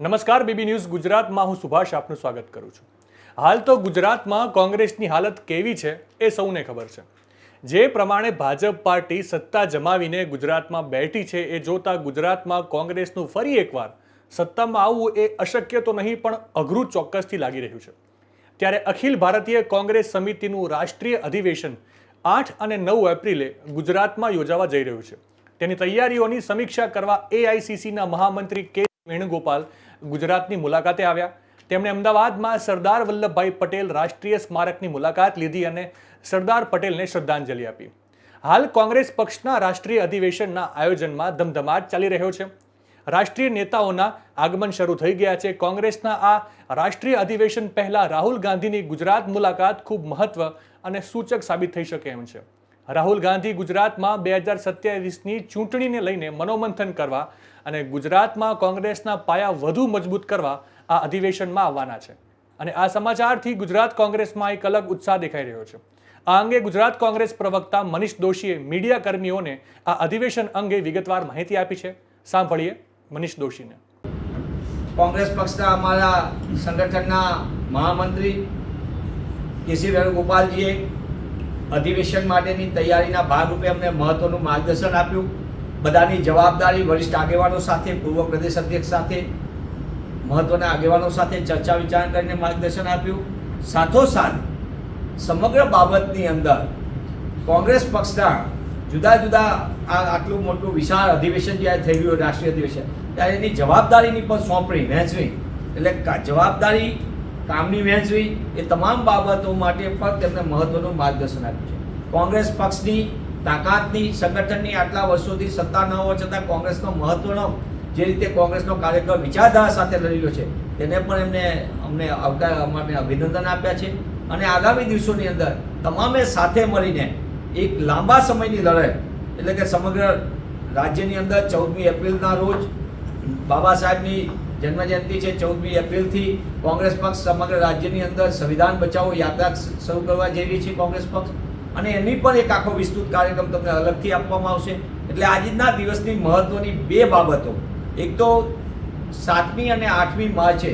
નમસ્કાર, BB news ગુજરાતમાં હું સુભાષ આપનું સ્વાગત કરું છું. હાલ તો ગુજરાતમાં કોંગ્રેસની હાલત કેવી છે એ સૌને ખબર છે. જે પ્રમાણે ભાજપ પાર્ટી સત્તા જમાવીને ગુજરાતમાં બેઠી છે એ જોતા ગુજરાતમાં કોંગ્રેસનું ફરી એકવાર સત્તામાં આવવું એ અશક્ય તો નહીં, પણ અઘરું ચોક્કસથી લાગી રહ્યું છે. ત્યારે અખિલ ભારતીય કોંગ્રેસ સમિતિનું રાષ્ટ્રીય અધિવેશન આઠ અને નવ એપ્રિલે ગુજરાતમાં યોજાવા જઈ રહ્યું છે. તેની તૈયારીઓની સમીક્ષા કરવા એઆઈસીસીના મહામંત્રી કે વેણુગોપાલ ગુજરાતની મુલાકાતે આવ્યા. તેમણે અમદાવાદમાં સરદાર વલ્લભભાઈ પટેલ રાષ્ટ્રીય સ્મારકની મુલાકાત લીધી અને સરદાર પટેલને શ્રદ્ધાંજલિ આપી. હાલ કોંગ્રેસ પક્ષના રાષ્ટ્રીય અધિવેશનના આયોજનમાં ધમધમાટ ચાલી રહ્યો છે. રાષ્ટ્રીય નેતાઓના આગમન શરૂ થઈ ગયા છે. કોંગ્રેસના આ રાષ્ટ્રીય અધિવેશન પહેલા રાહુલ ગાંધીની ગુજરાત મુલાકાત ખૂબ મહત્વ અને સૂચક સાબિત થઈ શકે એમ છે. રાહુલ ગાંધી ગુજરાતમાં બે હજાર સત્યાવીસની ચૂંટણીને લઈને મનોમંથન કરવા અને ગુજરાતમાં કોંગ્રેસના પાયા વધુ મજબૂત કરવા આ અધિવેશનમાં આવવાના છે. અને આ સમાચારથી ગુજરાત કોંગ્રેસમાં એક અલગ ઉત્સાહ દેખાઈ રહ્યો છે. આ અંગે ગુજરાત કોંગ્રેસ પ્રવક્તા મનીષ દોશીએ મીડિયા કર્મીઓને આ અધિવેશન અંગે વિગતવાર માહિતી આપી છે. સાંભળીએ મનીષ દોશીને. કોંગ્રેસ પક્ષના અમારા સંગઠનના મહામંત્રી કેસી વેણુગોપાલજીએ અધિવેશન માટેની તૈયારીના ભાગરૂપે અમને મહત્વનું માર્ગદર્શન આપ્યું. બધાની જવાબદારી વરિષ્ઠ આગેવાનો સાથે, પૂર્વ પ્રદેશ અધ્યક્ષ સાથે, મહત્વના આગેવાનો સાથે ચર્ચા વિચારણા કરીને માર્ગદર્શન આપ્યું. સાથોસાથ, સમગ્ર બાબતની અંદર કોંગ્રેસ પક્ષના જુદા જુદા આ આટલું મોટું વિશાળ અધિવેશન જ્યારે થઈ ગયું રાષ્ટ્રીય અધિવેશન, ત્યારે એની જવાબદારીની પણ સોંપણી વહેંચવી એટલે જવાબદારી કામની વહેંચવી એ તમામ બાબતો માટે પણ તેમને મહત્વનું માર્ગદર્શન આપ્યું છે. કોંગ્રેસ પક્ષની તાકાતની, સંગઠનની આટલા વર્ષોથી સત્તા ન હોવા છતાં કોંગ્રેસનો મહત્વનો જે રીતે કોંગ્રેસનો કાર્યક્રમ વિચારધારા સાથે લડ્યો છે, તેને પણ એમને અમને આવકાર માટે અભિનંદન આપ્યા છે. અને આગામી દિવસોની અંદર તમામે સાથે મળીને એક લાંબા સમયની લડાઈ, એટલે કે સમગ્ર રાજ્યની અંદર ચૌદમી એપ્રિલના રોજ બાબા સાહેબની જન્મજયંતિ છે, ચૌદમી એપ્રિલથી કોંગ્રેસ પક્ષ સમગ્ર રાજ્યની અંદર સંવિધાન બચાવો યાત્રા શરૂ કરવા રહી છે કોંગ્રેસ પક્ષ. અને એની પણ એક આખો વિસ્તૃત કાર્યક્રમ તમને અલગથી આપવામાં આવશે. એટલે આજના દિવસની મહત્વની બે બાબતો. એક તો સાતમી અને આઠમી માર્ચે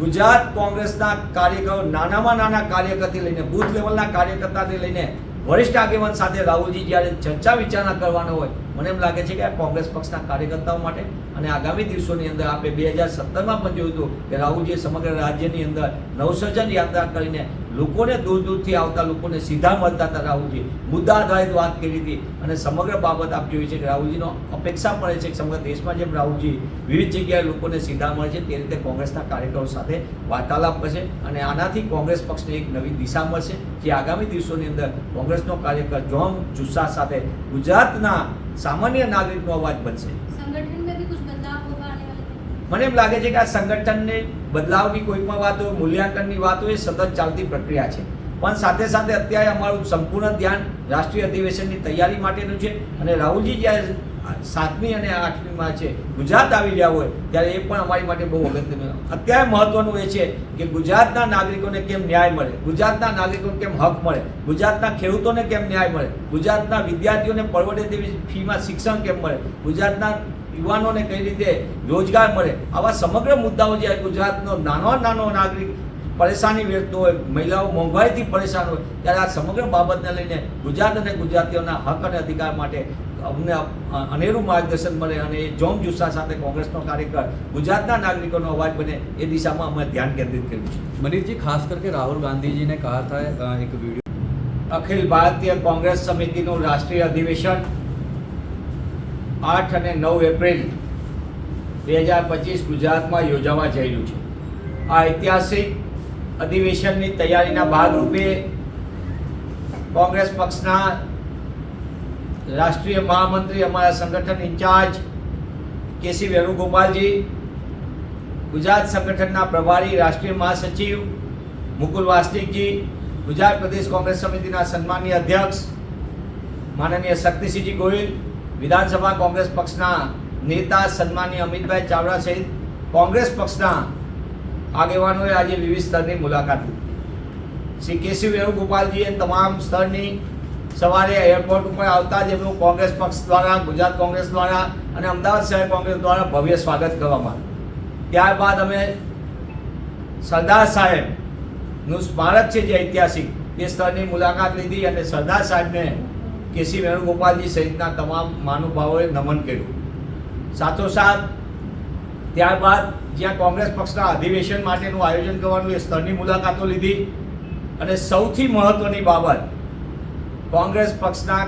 ગુજરાત કોંગ્રેસના કાર્યકરો નાનામાં નાના કાર્યકરથી લઈને બૂથ લેવલના કાર્યકર્તાથી લઈને વરિષ્ઠ આગેવાન સાથે રાહુલજી જ્યારે ચર્ચા વિચારણા કરવાનો હોય, મને એમ લાગે છે કે આ કોંગ્રેસ પક્ષના કાર્યકર્તાઓ માટે અને આગામી દિવસોની અંદર આપણે બે હજાર સત્તરમાં પણ જોયું હતું કે રાહુલજીએ સમગ્ર રાજ્યની અંદર નવસર્જન યાત્રા કરીને લોકોને દૂર દૂરથી આવતા લોકોને સીધા મળતા રાહુલજી. મુદ્દા આધારિત વાત કરી હતી અને સમગ્ર બાબત આપ જોઈ છે કે રાહુલજીનો અપેક્ષા પડે છે કે સમગ્ર દેશમાં જેમ રાહુલજી વિવિધ જગ્યાએ લોકોને સીધા મળે છે, તે રીતે કોંગ્રેસના કાર્યકરો સાથે વાર્તાલાપ કરશે અને આનાથી કોંગ્રેસ પક્ષને એક નવી દિશા મળશે જે આગામી દિવસોની અંદર કોંગ્રેસનો કાર્યકર જોમ જુસ્સા સાથે ગુજરાતના સામાન્ય નાગરિકનો અવાજ બનશે. સંગઠન મને એમ લાગે છે કે આ સંગઠનને બદલાવની કોઈ પણ વાત, મૂલ્યાંકનની વાત એ સતત ચાલતી પ્રક્રિયા છે. પણ સાથે સાથે અત્યારે અમારું સંપૂર્ણ ધ્યાન રાષ્ટ્રીય અધિવેશનની તૈયારી માટેનું છે અને રાહુલજી જ્યારે સાતમી અને આઠમીમાં છે, ગુજરાત આવી રહ્યા હોય ત્યારે એ પણ અમારી માટે બહુ અગત્યનું અત્યારે મહત્વનું એ છે કે ગુજરાતના નાગરિકોને કેમ ન્યાય મળે? ગુજરાતના નાગરિકોને કેમ હક મળે? ગુજરાતના ખેડૂતોને કેમ ન્યાય મળે? ગુજરાતના વિદ્યાર્થીઓને પરવડે તેવી ફીમાં શિક્ષણ કેમ મળે? ગુજરાતના યુવાનોને કઈ રીતે રોજગાર મળે? આવા સમગ્ર મુદ્દાઓ જે ગુજરાતનો નાનો નાનો નાગરિક પરેશાની વેઠતો હોય મહિલાઓ મોંઘવારીથી પરેશાન હોય ત્યારે આ સમગ્ર બાબતને લઈને ગુજરાત અને ગુજરાતીઓના હક અને અધિકાર માટે અમને અનેરું માર્ગદર્શન મળે અને એ જોમ જુસ્સા સાથે કોંગ્રેસનો કાર્યકર ગુજરાતના નાગરિકોનો અવાજ બને એ દિશામાં અમે ધ્યાન કેન્દ્રિત કર્યું છે. મનીષજી ખાસ કરીને રાહુલ ગાંધીજીને કહા થાય એક વીડિયો. અખિલ ભારતીય કોંગ્રેસ સમિતિનું રાષ્ટ્રીય અધિવેશન આઠ અને નવ એપ્રિલ બે હજાર પચીસ ગુજરાતમાં યોજાવા જઈ રહ્યું છે. આ ઐતિહાસિક અધિવેશનની તૈયારીના ભાગરૂપે કોંગ્રેસ પક્ષના રાષ્ટ્રીય મહામંત્રી, અમારા સંગઠન ઇન્ચાર્જ કેસી વેણુગોપાલજી, ગુજરાત સંગઠનના પ્રભારી, રાષ્ટ્રીય મહાસચિવ મુકુલ વાસ્નિકજી ગુજરાત પ્રદેશ કોંગ્રેસ સમિતિના સન્માનીય અધ્યક્ષ, માનનીય શક્તિસિંહજી ગોહિલ વિધાનસભા કોંગ્રેસ પક્ષના નેતા સન્માનીય અમિતભાઈ ચાવડા સહિત કોંગ્રેસ પક્ષના આગેવાનોએ આજે વિવિધ સ્તરની મુલાકાત લીધી. શ્રી કેસી વેણુગોપાલજીએ તમામ સ્તરની સવારે એરપોર્ટ ઉપર આવતા જ એમનું કોંગ્રેસ પક્ષ દ્વારા, ગુજરાત કોંગ્રેસ દ્વારા અને અમદાવાદ શહેર કોંગ્રેસ દ્વારા ભવ્ય સ્વાગત કરવામાં આવ્યું. ત્યારબાદ અમે સરદાર સાહેબનું સ્મારક છે જે ઐતિહાસિક, તે સ્થળની મુલાકાત લીધી અને સરદાર સાહેબને કેસી વેણુગોપાલજી સહિતના તમામ મહાનુભાવોએ નમન કર્યું. સાથોસાથ, ત્યારબાદ જ્યાં કોંગ્રેસ પક્ષના અધિવેશન માટેનું આયોજન કરવાનું એ સ્થળની મુલાકાતો લીધી અને સૌથી મહત્વની બાબત, કોંગ્રેસ પક્ષના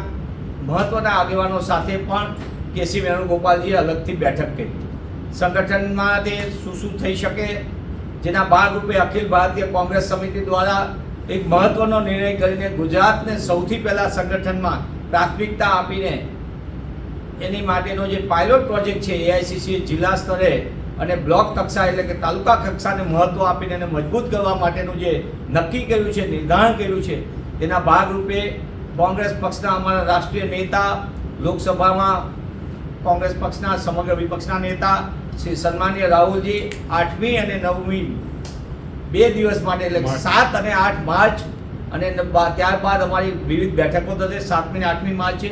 મહત્વના આગેવાનો સાથે પણ કેસી વેણુગોપાલજીએ અલગથી બેઠક કરી. સંગઠનમાં તે શું શું થઈ શકે, જેના ભાગરૂપે અખિલ ભારતીય કોંગ્રેસ સમિતિ દ્વારા એક મહત્વનો નિર્ણય કરીને ગુજરાતને સૌથી પહેલાં સંગઠનમાં પ્રાથમિકતા આપીને એની માટેનો જે પાયલોટ પ્રોજેક્ટ છે એઆઈસીસી જિલ્લા સ્તરે અને બ્લોક કક્ષા એટલે કે તાલુકા કક્ષાને મહત્વ આપીને એને મજબૂત કરવા માટેનું જે નક્કી કર્યું છે, નિર્ધારણ કર્યું છે, તેના ભાગરૂપે કોંગ્રેસ પક્ષના અમારા રાષ્ટ્રીય નેતા, લોકસભામાં કોંગ્રેસ પક્ષના સમગ્ર વિપક્ષના નેતા, શ્રી સન્માનીય રાહુલજી, આઠમી અને નવમી બે દિવસ માટે એટલે સાત અને આઠ માર્ચ અને ત્યારબાદ અમારી વિવિધ બેઠકો થશે. સાતમી અને આઠમી માર્ચે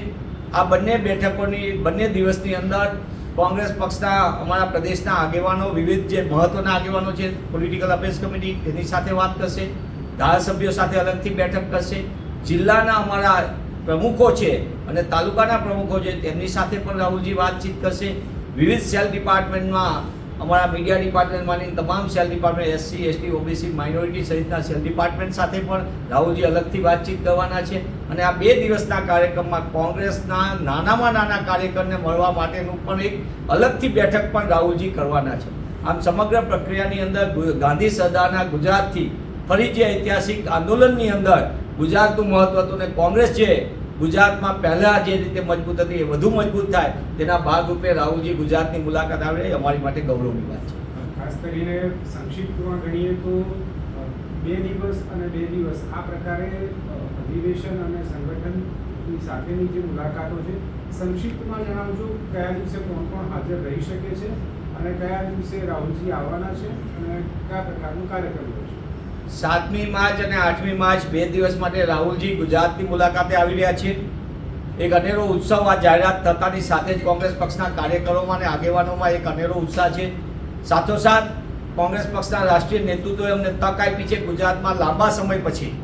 આ બંને બેઠકોની બંને દિવસની અંદર કોંગ્રેસ પક્ષના અમારા પ્રદેશના આગેવાનો વિવિધ જે મહત્વના આગેવાનો છે પોલિટિકલ અફેર્સ કમિટી તેની સાથે વાત કરશે. ધારાસભ્યો સાથે અલગથી બેઠક કરશે. જિલ્લાના અમારા પ્રમુખો છે અને તાલુકાના પ્રમુખો છે તેમની સાથે પણ રાહુલજી વાતચીત કરશે. વિવિધ સેલ ડિપાર્ટમેન્ટમાં અમારા મીડિયા ડિપાર્ટમેન્ટમાંની તમામ cell department SC ST OBC minority સહિતના સેલ ડિપાર્ટમેન્ટ સાથે પણ રાહુલજી અલગથી વાતચીત કરવાના છે. અને આ બે દિવસના કાર્યક્રમમાં કોંગ્રેસના નાનામાં નાના કાર્યકરને મળવા માટેનું પણ એક અલગથી બેઠક પણ રાહુલજી કરવાના છે. આમ સમગ્ર પ્રક્રિયાની અંદર ગાંધી સરદારના ગુજરાતથી ફરી જે ઐતિહાસિક આંદોલનની અંદર ગુજરાતનું મહત્વ હતું ને કોંગ્રેસ જે ગુજરાતમાં પહેલાં જે રીતે મજબૂત હતી એ વધુ મજબૂત થાય, તેના ભાગરૂપે રાહુલજી ગુજરાતની મુલાકાત આવે એ અમારી માટે ગૌરવની વાત છે. ખાસ કરીને સંક્ષિપ્તમાં ગણીએ તો બે દિવસ અને બે દિવસ આ પ્રકારે અધિવેશન અને સંગઠનની સાથેની જે મુલાકાતો છે, સંક્ષિપ્તમાં જણાવજો કયા દિવસે કોણ કોણ હાજર રહી શકે છે અને કયા દિવસે રાહુલજી આવવાના છે અને કયા પ્રકારનું કાર્યક્રમ રહેશે સાતમી માર્ચ અને આઠમી માર્ચ બે દિવસ માટે રાહુલજી ગુજરાતની મુલાકાતે આવી રહ્યા છે. એક અનેરો ઉત્સવ આ જાહેરાત થતાની સાથે જ કોંગ્રેસ પક્ષના કાર્યકરોમાં અને આગેવાનોમાં એક અનેરો ઉત્સાહ છે. સાથોસાથ, કોંગ્રેસ પક્ષના રાષ્ટ્રીય નેતૃત્વએ અમને તક આપી છે ગુજરાતમાં લાંબા સમય પછી.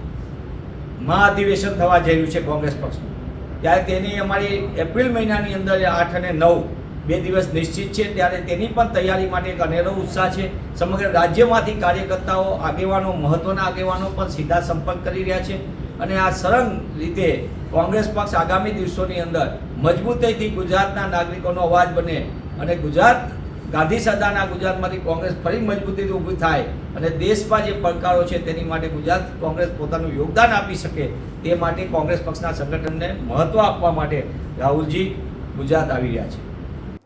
મહાઅધિવેશન થવા જઈ રહ્યું છે કોંગ્રેસ પક્ષનું. ત્યારે તેની અમારી એપ્રિલ મહિનાની અંદર આઠ અને નવ બે દિવસ નિશ્ચિત છે, ત્યારે તેની પણ તૈયારી માટે એક અનેરો ઉત્સાહ છે. સમગ્ર રાજ્યમાંથી કાર્યકર્તાઓ, આગેવાનો, મહત્વના આગેવાનો પણ સીધા સંપર્ક કરી રહ્યા છે અને આ સરળ રીતે કોંગ્રેસ પક્ષ આગામી દિવસોની અંદર મજબૂતાઈથી ગુજરાતના નાગરિકોનો અવાજ બને અને ગુજરાત, ગાંધી સદાના ગુજરાતમાંથી કોંગ્રેસ ફરી મજબૂતીથી ઊભી થાય અને દેશમાં જે પડકારો છે તેની માટે ગુજરાત કોંગ્રેસ પોતાનું યોગદાન આપી શકે તે માટે કોંગ્રેસ પક્ષના સંગઠનને મહત્ત્વ આપવા માટે રાહુલજી ગુજરાત આવી રહ્યા છે.